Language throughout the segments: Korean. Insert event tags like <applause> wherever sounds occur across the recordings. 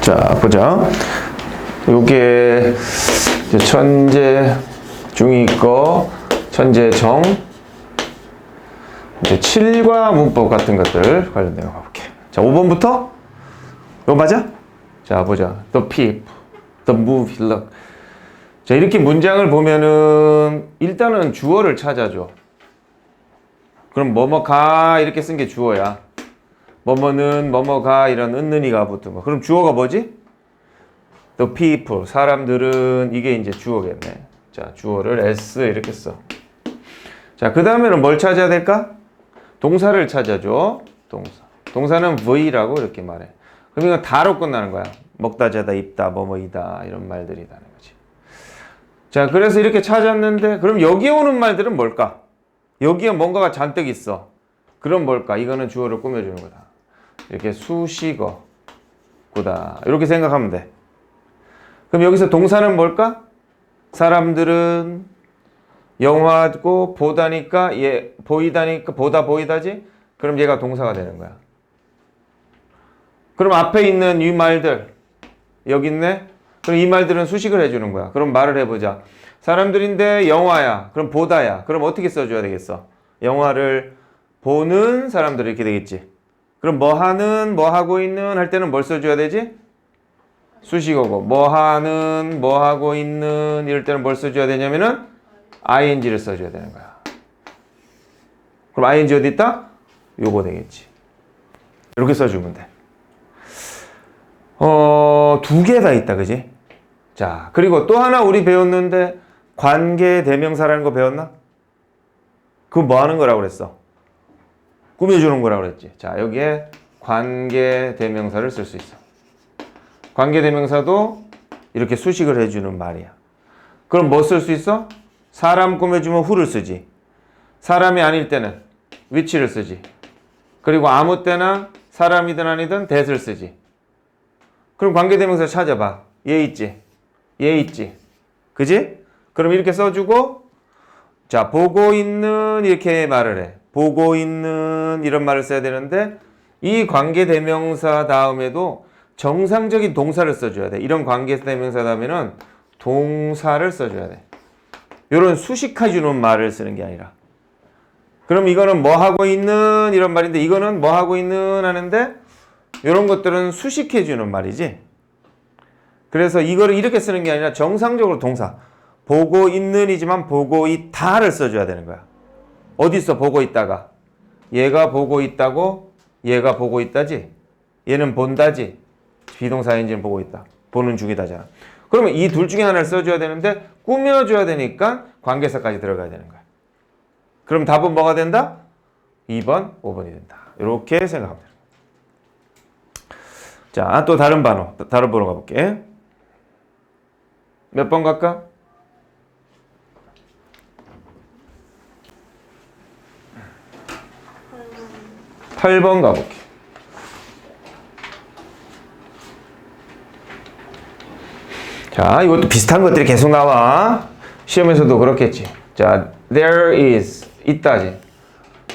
자, 보자. 요게 천재 중이 있고 천재 정 이제 7과 문법 같은 것들 관련된 거 가볼게. 자, 5번부터 이거 맞아? 자, 보자. The peep, the move, look. 자, 이렇게 문장을 보면은 일단은 주어를 찾아줘. 그럼 뭐뭐 가 이렇게 쓴 게 주어야. 뭐뭐는 뭐뭐 가 이런 은는이가 붙은 거. 그럼 주어가 뭐지? The people 사람들은 이게 이제 주어겠네. 자 주어를 s 이렇게 써. 자 그 다음에는 뭘 찾아야 될까? 동사를 찾아줘. 동사. 동사는 v라고 이렇게 말해. 그럼 이건 다로 끝나는 거야. 먹다 자다 입다 뭐뭐이다 이런 말들이다는 거지. 자 그래서 이렇게 찾았는데 그럼 여기에 오는 말들은 뭘까? 여기에 뭔가가 잔뜩 있어. 그럼 뭘까? 이거는 주어를 꾸며주는 거다. 이렇게 수식어 구다 이렇게 생각하면 돼. 그럼 여기서 동사는 뭘까? 사람들은 영화고 보다니까 얘 보이다니까 보다 보이다지? 그럼 얘가 동사가 되는 거야. 그럼 앞에 있는 이 말들 여기 있네. 그럼 이 말들은 수식을 해주는 거야. 그럼 말을 해보자. 사람들인데 영화야. 그럼 보다야. 그럼 어떻게 써줘야 되겠어? 영화를 보는 사람들 이렇게 되겠지. 그럼 뭐 하는, 뭐 하고 있는 할 때는 뭘 써줘야 되지? 수식어고 뭐 하는, 뭐 하고 있는 이럴 때는 뭘 써줘야 되냐면은 ing를 써줘야 되는 거야. 그럼 ing 어디 있다? 요거 되겠지. 이렇게 써주면 돼. 어, 두 개 다 있다, 그지? 자, 그리고 또 하나 우리 배웠는데 관계 대명사라는 거 배웠나? 그거 뭐 하는 거라고 그랬어? 꾸며주는 거라고 그랬지. 자, 여기에 관계 대명사를 쓸 수 있어. 관계 대명사도 이렇게 수식을 해주는 말이야. 그럼 뭐 쓸 수 있어? 사람 꾸며주면 who를 쓰지. 사람이 아닐 때는 which를 쓰지. 그리고 아무 때나 사람이든 아니든 that을 쓰지. 그럼 관계 대명사 찾아봐. 얘 있지? 얘 있지? 그지? 그럼 이렇게 써주고 자 보고 있는 이렇게 말을 해. 보고 있는 이런 말을 써야 되는데 이 관계 대명사 다음에도 정상적인 동사를 써줘야 돼. 이런 관계 대명사 다음에는 동사를 써줘야 돼. 이런 수식해주는 말을 쓰는 게 아니라. 그럼 이거는 뭐 하고 있는 이런 말인데 이거는 뭐 하고 있는 하는데 이런 것들은 수식해주는 말이지. 그래서 이거를 이렇게 쓰는 게 아니라 정상적으로 동사. 보고 있는이지만 보고 있다를 써줘야 되는 거야. 어디서 보고 있다가? 얘가 보고 있다고 얘가 보고 있다지? 얘는 본다지? 비동사인지는 보고 있다. 보는 중이다잖아. 그러면 이 둘 중에 하나를 써줘야 되는데 꾸며줘야 되니까 관계사까지 들어가야 되는 거야. 그럼 답은 뭐가 된다? 2번, 5번이 된다. 이렇게 생각하면 돼요. 자, 또 다른 번호, 다른 번호 가볼게. 몇 번 갈까? 8번 가볼게. 자, 이것도 비슷한 것들이 계속 나와. 시험에서도 그렇겠지. 자, there is 있다지.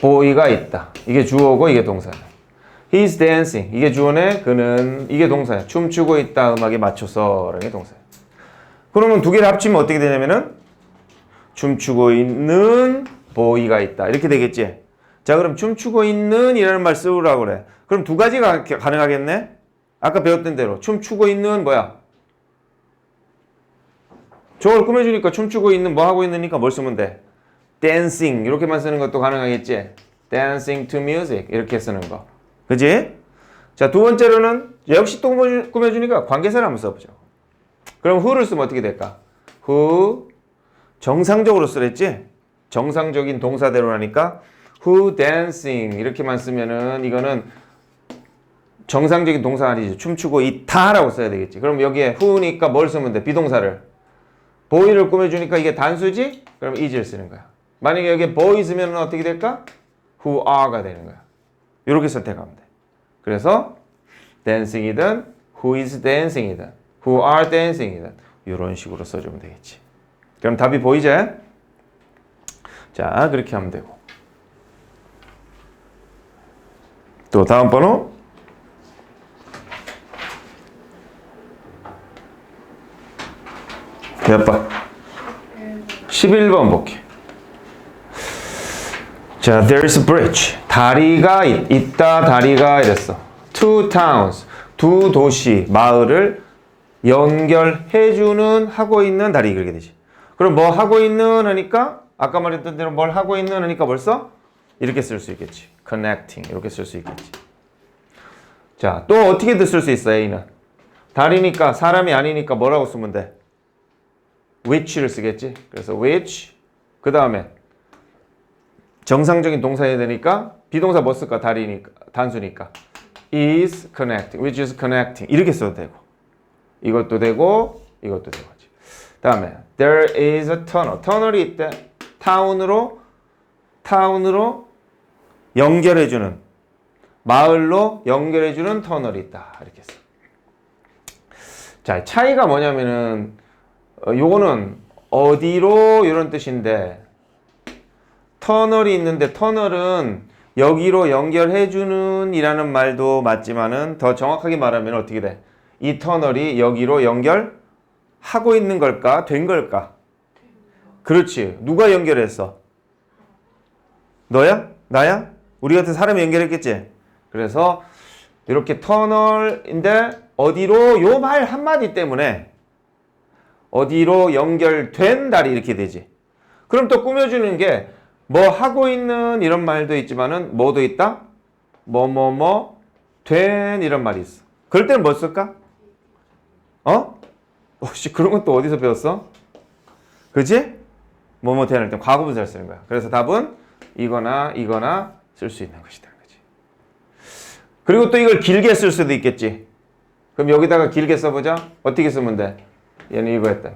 보이가 있다. 이게 주어고 이게 동사야. He's dancing. 이게 주어네. 그는 이게 동사야. 춤추고 있다. 음악에 맞춰서. 이게 동사야. 그러면 두 개를 합치면 어떻게 되냐면은 춤추고 있는 보이가 있다. 이렇게 되겠지. 자, 그럼 춤추고 있는 이라는 말 쓰라고 그래. 그럼 두 가지가 가능하겠네? 아까 배웠던 대로. 춤추고 있는 뭐야? 저걸 꾸며주니까 춤추고 있는 뭐 하고 있느니까 뭘 쓰면 돼? dancing 이렇게만 쓰는 것도 가능하겠지? dancing to music 이렇게 쓰는 거. 그지? 자, 두 번째로는 역시 또 꾸며주니까 관계사를 한번 써보자. 그럼 who를 쓰면 어떻게 될까? who 정상적으로 쓰랬지? 정상적인 동사대로라니까 who dancing 이렇게만 쓰면은 이거는 정상적인 동사 아니지. 춤추고 있다라고 써야 되겠지. 그럼 여기에 who니까 뭘 쓰면 돼? 비동사를. boy를 꾸며주니까 이게 단수지? 그럼 is를 쓰는 거야. 만약에 여기에 boy 있으면 어떻게 될까? who are가 되는 거야. 이렇게 선택하면 돼. 그래서 dancing이든 who is dancing이든 who are dancing이든 이런 식으로 써주면 되겠지. 그럼 답이 보이지? 자 그렇게 하면 되고 또 다음 번호 몇 번? 11번 볼게. 자, there is a bridge. 다리가 있, 다 다리가 이랬어. Two towns. 두 도시, 마을을 연결해주는, 하고 있는 다리. 그렇게 되지. 그럼 뭐 하고 있는 하니까, 아까 말했던 대로 뭘 하고 있는 하니까 벌써 이렇게 쓸 수 있겠지. connecting 이렇게 쓸 수 있겠지. 자, 또 어떻게 쓸수 있어, A는? 다리니까 사람이 아니니까 뭐라고 쓰면 돼? which를 쓰겠지. 그래서 which 그 다음에 정상적인 동사해야 되니까 비동사 뭐 쓸까? 다리니까 단수니까 is connecting, which is connecting 이렇게 써도 되고 이것도 되고 이것도 되고 다음에 there is a tunnel 터널이 있대 타운으로 타운으로 연결해주는 마을로 연결해주는 터널이 있다 이렇게 써. 자 차이가 뭐냐면은 어, 요거는 어디로 이런 뜻인데 터널이 있는데 터널은 여기로 연결해주는 이라는 말도 맞지만은 더 정확하게 말하면 어떻게 돼? 이 터널이 여기로 연결하고 있는 걸까? 된 걸까? 그렇지. 누가 연결했어? 너야? 나야? 우리 같은 사람이 연결했겠지? 그래서 이렇게 터널인데 어디로 요 말 한마디 때문에 어디로 연결된 다리 이렇게 되지. 그럼 또 꾸며주는 게 뭐 하고 있는 이런 말도 있지만은 뭐도 있다? 뭐 뭐 뭐 된 이런 말이 있어. 그럴 때는 뭐 쓸까? 어? 혹시 그런 것도 어디서 배웠어? 그지? 뭐뭐 된 할 때 과거분사를 쓰는 거야. 그래서 답은 이거나 이거나 쓸 수 있는 것이다. 그지? 그리고 또 이걸 길게 쓸 수도 있겠지. 그럼 여기다가 길게 써보자. 어떻게 쓰면 돼? 얘는 이거 했다.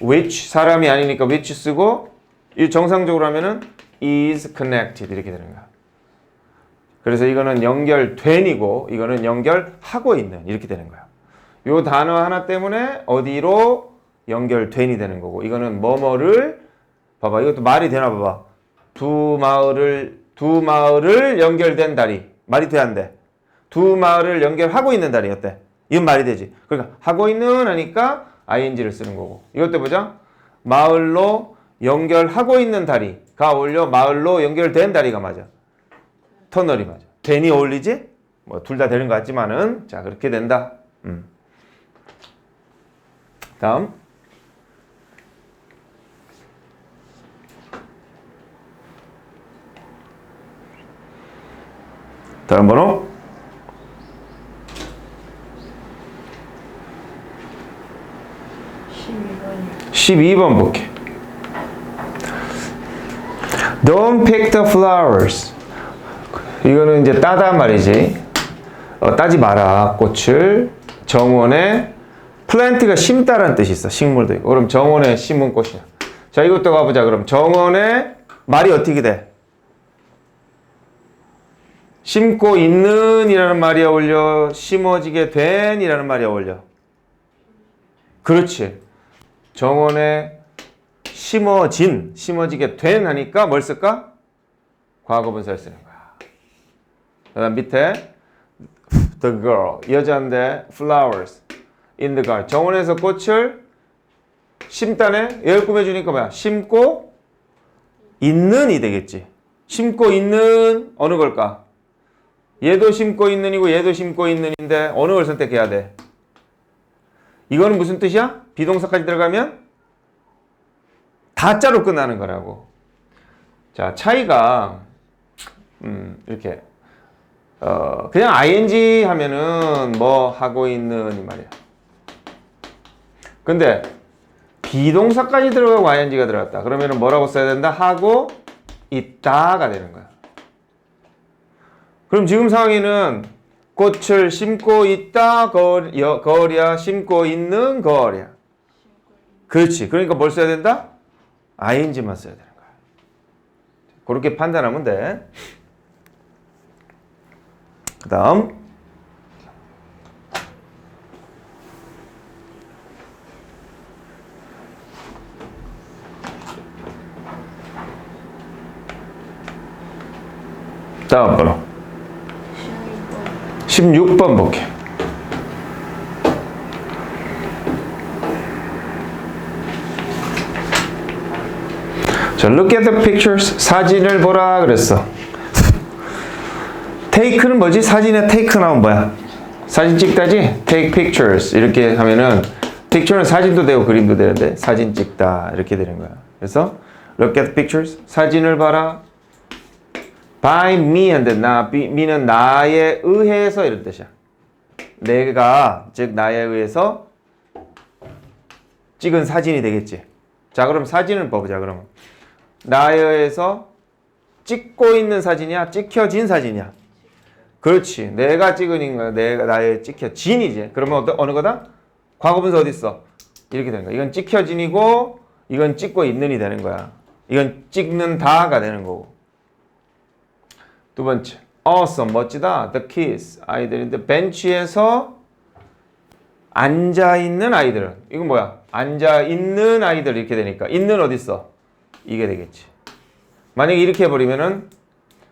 which 사람이 아니니까 which 쓰고 이 정상적으로 하면은 is connected 이렇게 되는 거야. 그래서 이거는 연결된이고 이거는 연결하고 있는 이렇게 되는 거야. 요 단어 하나 때문에 어디로 연결된이 되는 거고 이거는 뭐뭐를 봐봐 이것도 말이 되나 봐봐. 두 마을을 두 마을을 연결된 다리 말이 돼안 돼? 두 마을을 연결하고 있는 다리 어때? 이건 말이 되지. 그러니까 하고 있는 하니까 ing를 쓰는 거고. 이것도 보자. 마을로 연결하고 있는 다리가 어울려 마을로 연결된 다리가 맞아. 터널이 맞아. 된이 어울리지? 뭐 둘 다 되는 것 같지만은 자 그렇게 된다. 음. 다음. 다음 번호 12번이요. 12번 볼게. Don't pick the flowers. 이거는 이제 따다 말이지. 어, 따지 마라. 꽃을 정원에 플랜트가 심다라는 뜻이 있어. 식물도. 그럼 정원에 심은 꽃이야. 자, 이것도 가보자. 그럼 정원에 말이 어떻게 돼? 심고 있는 이라는 말이 어울려. 심어지게 된 이라는 말이 어울려. 그렇지. 정원에 심어진, 심어지게 된 하니까 뭘 쓸까? 과거 분사를 쓰는 거야. 그 다음 밑에 the girl, 여자인데 flowers in the garden. 정원에서 꽃을 심다네? 얘를 꾸며주니까 뭐야? 심고 있는이 되겠지. 심고 있는 어느 걸까? 얘도 심고 있는 이고 얘도 심고 있는 인데 어느 걸 선택해야 돼? 이거는 무슨 뜻이야? 비동사까지 들어가면 다자로 끝나는 거라고. 자, 차이가 음, 이렇게 어, 그냥 ing 하면은 뭐 하고 있는 이 말이야. 근데 비동사까지 들어가고 ing가 들어갔다. 그러면은 뭐라고 써야 된다? 하고 있다가 되는 거야. 그럼 지금 상황에는 꽃을 심고 있다 거려, 거랴 심고 있는 거랴 그렇지. 그러니까 뭘 써야 된다? ing만 써야 되는 거야. 그렇게 판단하면 돼그 다음. 다음 번호. 12번. 16번 볼게. 자, look at the pictures. 사진을 보라 그랬어. <laughs> take는 뭐지? 사진에 take 나오면 뭐야? 사진 찍다지? take pictures. 이렇게 하면은 picture는 사진도 되고 그림도 되는데 사진 찍다 이렇게 되는 거야. 그래서 look at the pictures. 사진을 봐라. By me 한데 나 me는 나에 의해서 이런 뜻이야. 내가 즉 나에 의해서 찍은 사진이 되겠지. 자, 그럼 사진을 봐보자. 그러면 나에 의해서 찍고 있는 사진이야, 찍혀진 사진이야. 그렇지. 내가 찍은 거야. 내가 나의 찍혀진이지. 그러면 어떤 어느 거다? 과거 분사 어디 있어? 이렇게 되는 거야. 이건 찍혀진이고 이건 찍고 있는이 되는 거야. 이건 찍는다가 되는 거고. 두 번째. awesome 멋지다. the kids 아이들인데 벤치에서 앉아 있는 아이들은 이건 뭐야? 앉아 있는 아이들 이렇게 되니까 있는 어디 있어? 이게 되겠지. 만약에 이렇게 해버리면은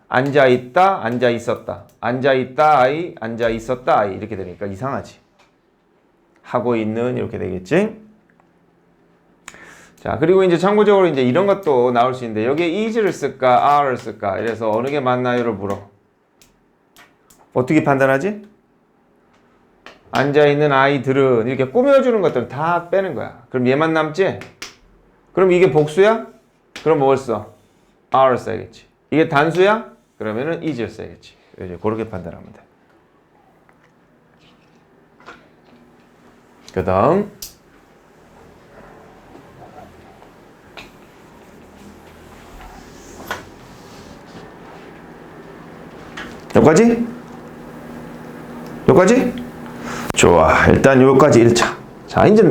앉아 있다, 앉아 있었다, 앉아 있다 아이, 앉아 있었다 아이 이렇게 되니까 이상하지. 하고 있는 이렇게 되겠지. 자 그리고 이제 참고적으로 이제 이런 것도 나올 수 있는데 여기에 is를 쓸까, are를 쓸까 이래서 어느 게 맞나요를 물어. 어떻게 판단하지? 앉아 있는 아이들은 이렇게 꾸며주는 것들은 다 빼는 거야. 그럼 얘만 남지? 그럼 이게 복수야? 그럼 뭘 써? are를 써야겠지. 이게 단수야? 그러면은 is를 써야겠지. 이제 그렇게 판단하면 돼. 그 다음 여기까지? 여기까지? 좋아. 일단 여기까지 1차. 자, 이제